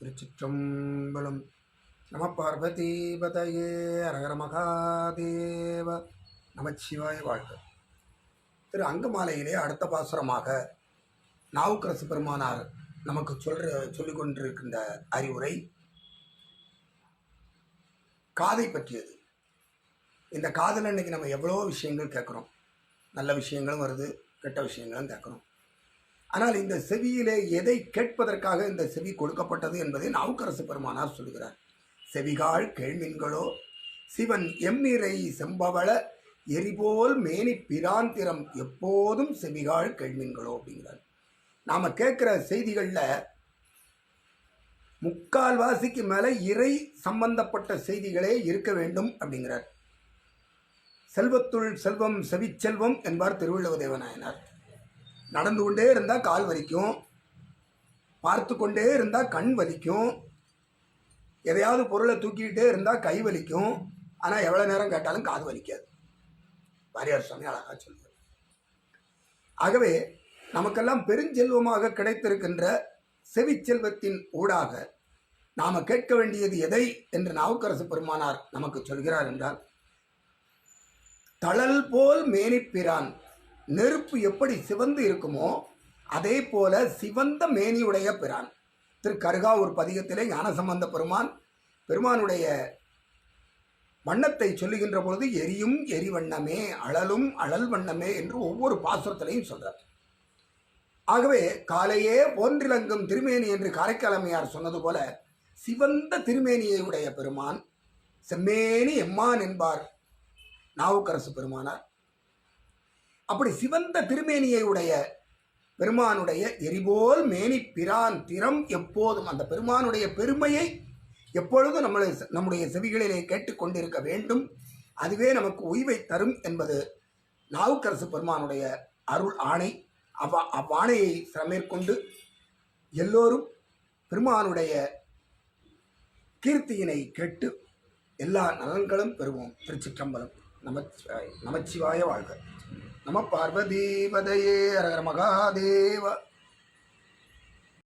திருச்சிற்றம்பலம். நம பார்வதி பதையே அரகர மகாதேவ நமச்சிவாய வாழ்க. திரு அங்கமாலையிலே அடுத்த பாசுரமாக நாவுக்கரசு பெருமானார் நமக்கு சொல்ற சொல்லிக் கொண்டிருக்கின்ற அறிவுரை காதை பற்றியது. இந்த காதில் இன்னைக்கு நம்ம எவ்வளோ விஷயங்கள் கேட்குறோம். நல்ல விஷயங்களும் வருது கெட்ட விஷயங்களும் கேட்குறோம். ஆனால் இந்த செவியிலே எதை கேட்பதற்காக இந்த செவி கொடுக்கப்பட்டது என்பதை நாவுக்கரசு பெருமானார் சொல்கிறார். செவிகாள் கேள்மின்களோ சிவன் எம்மிரை செம்பவள எரிபோல் மேனி பிராந்திரம் எப்போதும் செவிகாள் கேள்மின்களோ அப்படிங்கிறார். நாம் கேட்குற செய்திகளில் முக்கால்வாசிக்கு மேலே இறை சம்பந்தப்பட்ட செய்திகளே இருக்க வேண்டும் அப்படிங்கிறார். செல்வத்துள் செல்வம் செவிச்செல்வம் என்பார் திருவள்ளுவ தேவநாயனார் நடந்து கொண்டே இருந்தால் கால் வலிக்கும். பார்த்து கொண்டே இருந்தால் கண் வலிக்கும். எதையாவது பொருளை தூக்கிக்கிட்டே இருந்தால் கை வலிக்கும். ஆனால் எவ்வளோ நேரம் கேட்டாலும் காது வலிக்காது. வாரியார் சுவாமி அழகாக சொல்லுவார் ஆகவே நமக்கெல்லாம் பெருஞ்செல்வமாக கிடைத்திருக்கின்ற செவிச்செல்வத்தின் ஊடாக நாம் கேட்க வேண்டியது எதை என்று நாவுக்கரசு பெருமானார் நமக்கு சொல்கிறார் என்றால் தளல் போல் மேனிப்பிரான் நெருப்பு எப்படி சிவந்து இருக்குமோ அதே போல சிவந்த மேனியுடைய பிரான். திரு கருகாவூர் பதிகத்திலே ஞானசம்பந்த பெருமான் பெருமானுடைய வண்ணத்தை சொல்லுகின்ற பொழுது எரியும் எரிவண்ணமே அழலும் அழல் வண்ணமே என்று ஒவ்வொரு பாசுரத்திலையும் சொல்றார். ஆகவே காலையே போன்றிலங்கும் திருமேனி என்று காரைக்காலமையார் சொன்னது போல சிவந்த திருமேனியை உடைய பெருமான் செம்மேனி எம்மான் என்பார் நாவுக்கரசு பெருமானார். அப்படி சிவந்த திருமேனியை உடைய பெருமானுடைய எரிபோல் மேனி பிரான் திறம் எப்போதும் அந்த பெருமானுடைய பெருமையை எப்பொழுதும் நம்மளை நம்முடைய செவிகளிலே கேட்டுக்கொண்டிருக்க வேண்டும். அதுவே நமக்கு உய்வை தரும் என்பது நாவுக்கரசு பெருமானுடைய அருள் ஆணை. அவ் அவ்வாணையை மேற்கொண்டு எல்லோரும் பெருமானுடைய கீர்த்தியினை கேட்டு எல்லா நலன்களும் பெறுவோம். திருச்சிற்றம்பலம். நமச்சிவாய நமச்சிவாய வாழ்க. நம பார்வதீபதையே அரகர மகாதேவ.